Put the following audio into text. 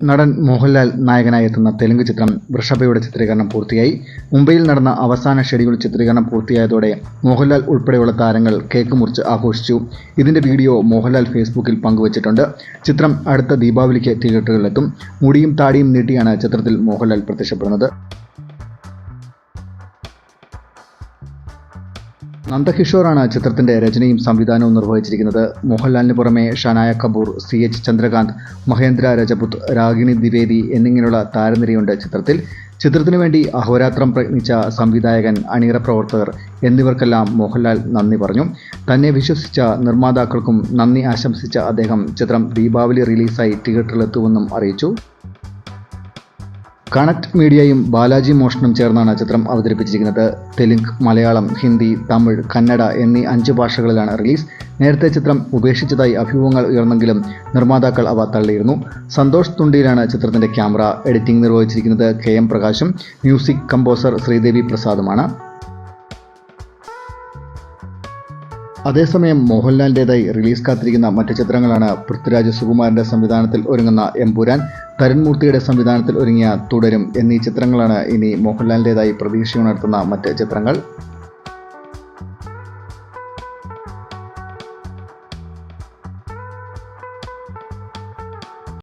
നടൻ മോഹൻലാൽ നായകനായി എത്തുന്ന തെലുങ്ക് ചിത്രം വൃഷഭയുടെ ചിത്രീകരണം പൂർത്തിയായി. മുംബൈയിൽ നടന്ന അവസാന ഷെഡ്യൂൾ ചിത്രീകരണം പൂർത്തിയായതോടെ മോഹൻലാൽ ഉൾപ്പെടെയുള്ള താരങ്ങൾ കേക്ക് മുറിച്ച് ആഘോഷിച്ചു. ഇതിന്റെ വീഡിയോ മോഹൻലാൽ ഫേസ്ബുക്കിൽ പങ്കുവച്ചിട്ടുണ്ട്. ചിത്രം അടുത്ത ദീപാവലിക്ക് തിയേറ്ററുകളിലെത്തും. മുടിയും താടിയും നീട്ടിയാണ് ചിത്രത്തിൽ മോഹൻലാൽ പ്രത്യക്ഷപ്പെടുന്നത്. നന്ദകിഷോറാണ് ചിത്രത്തിന്റെ രചനയും സംവിധാനവും നിർവഹിച്ചിരിക്കുന്നത്. മോഹൻലാലിന് പുറമെ ഷനായ കപൂർ സി എച്ച് ചന്ദ്രകാന്ത് മഹേന്ദ്ര രജപുത് രാഗിണി ദ്വിവേദി എന്നിങ്ങനെയുള്ള താരനിരയുണ്ട് ചിത്രത്തിൽ. ചിത്രത്തിനു വേണ്ടി അഹോരാത്രം പ്രയത്നിച്ച സംവിധായകൻ അണിയറ പ്രവർത്തകർ എന്നിവർക്കെല്ലാം മോഹൻലാൽ നന്ദി പറഞ്ഞു. തന്നെ വിശ്വസിച്ച നിർമ്മാതാക്കൾക്കും നന്ദി ആശംസിച്ച അദ്ദേഹം ചിത്രം ദീപാവലി റിലീസായി തിയേറ്ററിലെത്തുമെന്നും അറിയിച്ചു. കണക്ട് മീഡിയയും ബാലാജി മോഷനും ചേർന്നാണ് ചിത്രം അവതരിപ്പിച്ചിരിക്കുന്നത്. തെലുങ്ക് മലയാളം ഹിന്ദി തമിഴ് കന്നഡ എന്നീ അഞ്ച് ഭാഷകളിലാണ് റിലീസ്. നേരത്തെ ചിത്രം ഉപേക്ഷിച്ചതായി അഭിമുഖങ്ങൾ ഉയർന്നെങ്കിലും നിർമ്മാതാക്കൾ അവ തള്ളിയിരുന്നു. സന്തോഷ് തുണ്ടിയിലാണ് ചിത്രത്തിന്റെ ക്യാമറ. എഡിറ്റിംഗ് നിർവഹിച്ചിരിക്കുന്നത് കെ എം പ്രകാശും. മ്യൂസിക് കമ്പോസർ ശ്രീദേവി പ്രസാദുമാണ്. അതേസമയം മോഹൻലാലിന്റെതായി റിലീസ് കാത്തിരിക്കുന്ന മറ്റ് ചിത്രങ്ങളാണ് പൃഥ്വിരാജ് സുകുമാരന്റെ സംവിധാനത്തിൽ ഒരുങ്ങുന്ന എമ്പുരാൻ തരുൺമൂർത്തിയുടെ സംവിധാനത്തിൽ ഒരുങ്ങിയ തുടരും എന്നീ ചിത്രങ്ങളാണ് ഇനി മോഹൻലാലിന്റെതായി പ്രതീക്ഷയുണർത്തുന്ന മറ്റ് ചിത്രങ്ങൾ.